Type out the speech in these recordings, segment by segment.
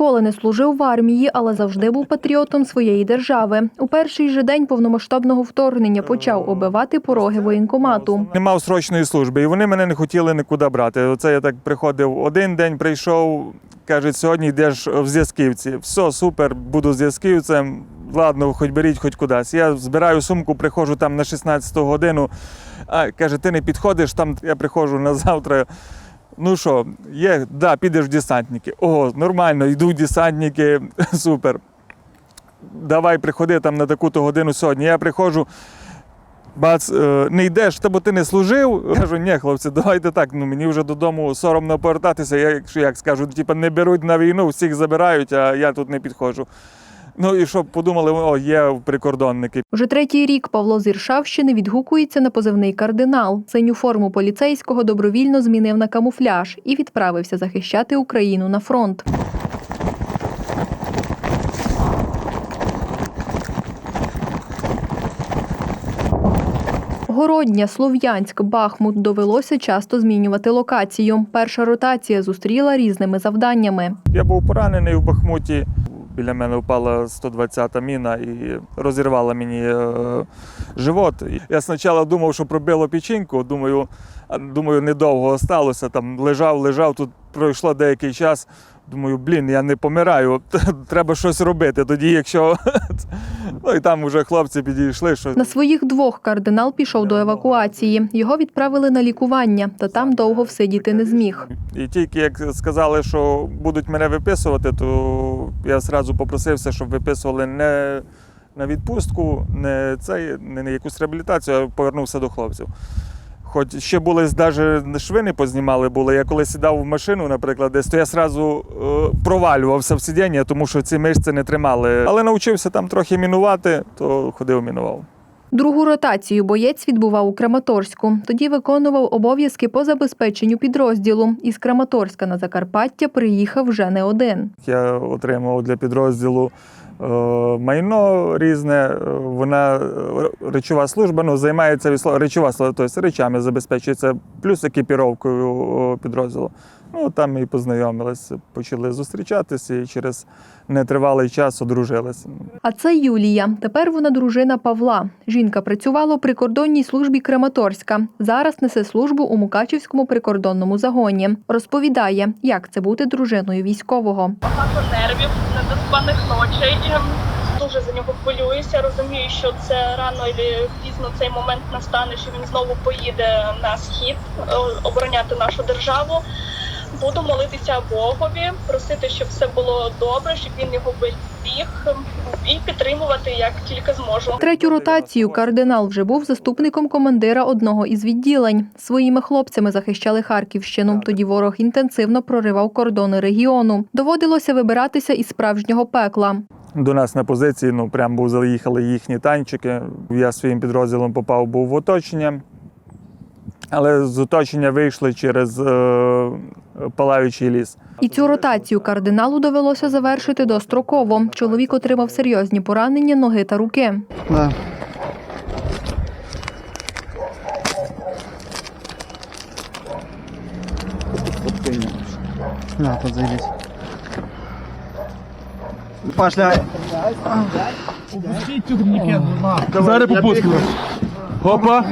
Ніколи не служив в армії, але завжди був патріотом своєї держави. У перший же день повномасштабного вторгнення почав оббивати пороги воєнкомату. Не мав срочної служби, і вони мене не хотіли нікуди брати. Оце я так приходив один день, прийшов, кажуть, сьогодні йдеш в зв'язківці. Все, супер, буду зв'язківцем. Ладно, хоч беріть, хоч кудись. Я збираю сумку, приходжу там на 16-ту годину. А каже, ти не підходиш, там я приходжу на завтра. Ну що, є, да, підеш в десантники. О, нормально, йдуть десантники, супер. Давай приходи там на таку-то годину сьогодні. Я приходжу, бац, е, не йдеш, бо ти не служив. Кажу, ні, хлопці, давайте так. Ну мені вже додому соромно повертатися. Якщо як скажу, типу, не беруть на війну, всіх забирають, а я тут не підходжу. Ну і щоб подумали, о, є прикордонники. Вже третій рік Павло з Іршавщини відгукується на позивний кардинал. Синю форму поліцейського добровільно змінив на камуфляж і відправився захищати Україну на фронт. Городня, Слов'янськ, Бахмут довелося часто змінювати локацію. Перша ротація зустріла різними завданнями. Я був поранений в Бахмуті. Біля мене впала 120-та міна і розірвала мені е, живот. Я спочатку думав, що пробило печінку. Думаю, думаю, недовго осталося. Там лежав, лежав. Тут пройшло деякий час. Думаю, блін, я не помираю. Треба щось робити. Тоді, якщо ну і там вже хлопці підійшли, що На своїх двох кардинал пішов до евакуації. Його відправили на лікування, та там довго всидіти не зміг. І тільки як сказали, що будуть мене виписувати, то я зразу попросився, щоб виписували не на відпустку, не цей, не на якусь реабілітацію, а повернувся до хлопців. Хоч ще були навіть швини познімали були. Я коли сідав в машину, наприклад, десь, то я одразу е, провалювався в сидіння, тому що ці мишці не тримали. Але навчився там трохи мінувати, то ходив мінував. Другу ротацію боєць відбував у Краматорську. Тоді виконував обов'язки по забезпеченню підрозділу. Із Краматорська на Закарпаття приїхав вже не один. Я отримав для підрозділу майно різне. Е, Вона е, речова служба ну, займається речова служба, тобто речами забезпечується, плюс екіпіровкою е, підрозділу. Ну там і познайомилися, почали зустрічатися і через нетривалий час одружилися. А це Юлія. Тепер вона дружина Павла. Жінка працювала у прикордонній службі Краматорська. Зараз несе службу у Мукачівському прикордонному загоні. Розповідає, як це бути дружиною військового. багато нервів, недоспаних ночей. Ем, Дуже за нього хвилююся. Розумію, що це рано і пізно цей момент настане, що він знову поїде на схід е, обороняти нашу державу. Буду молитися Богові, просити, щоб все було добре, щоб він його беріг і підтримувати як тільки зможу. Третю ротацію кардинал вже був заступником командира одного із відділень. Своїми хлопцями захищали Харківщину. Тоді ворог інтенсивно проривав кордони регіону. Доводилося вибиратися із справжнього пекла. До нас на позиції ну, прям був заїхали їхні танчики. Я своїм підрозділом попав був в оточення. Але з оточення вийшли через е, палаючий ліс. І цю ротацію кардиналу довелося завершити достроково. Чоловік отримав серйозні поранення ноги та руки. Да. Да, тут заебись. Пошля. Зараз попустимо. Опа.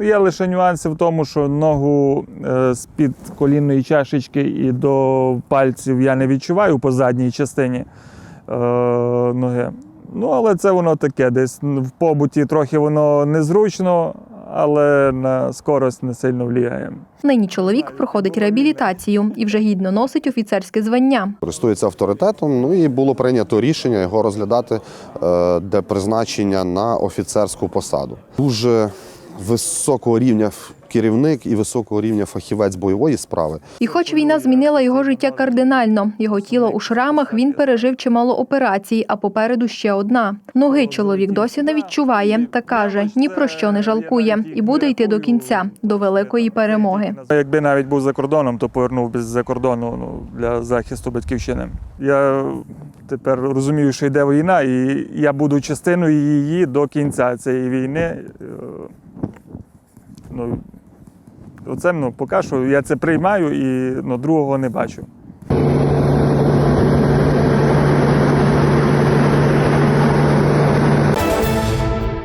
Є лише нюанси в тому, що ногу е, з-під колінної чашечки і до пальців я не відчуваю по задній частині е, ноги. Ну, але це воно таке, десь в побуті трохи воно незручно, але на скорость не сильно влияє. Нині чоловік проходить реабілітацію і вже гідно носить офіцерське звання. користується авторитетом. Ну і було прийнято рішення його розглядати е, для призначення на офіцерську посаду. Дуже високого рівня керівник і високого рівня фахівець бойової справи. І хоч війна змінила його життя кардинально, його тіло у шрамах, він пережив чимало операцій, а попереду ще одна. Ноги чоловік досі не відчуває та каже, ні про що не жалкує і буде йти до кінця, до великої перемоги. Якби навіть був за кордоном, то повернув би з-за кордону ну, для захисту батьківщини. Я тепер розумію, що йде війна, і я буду частиною її до кінця цієї війни. Ну, оце ну, поки що я це приймаю і ну, другого не бачу.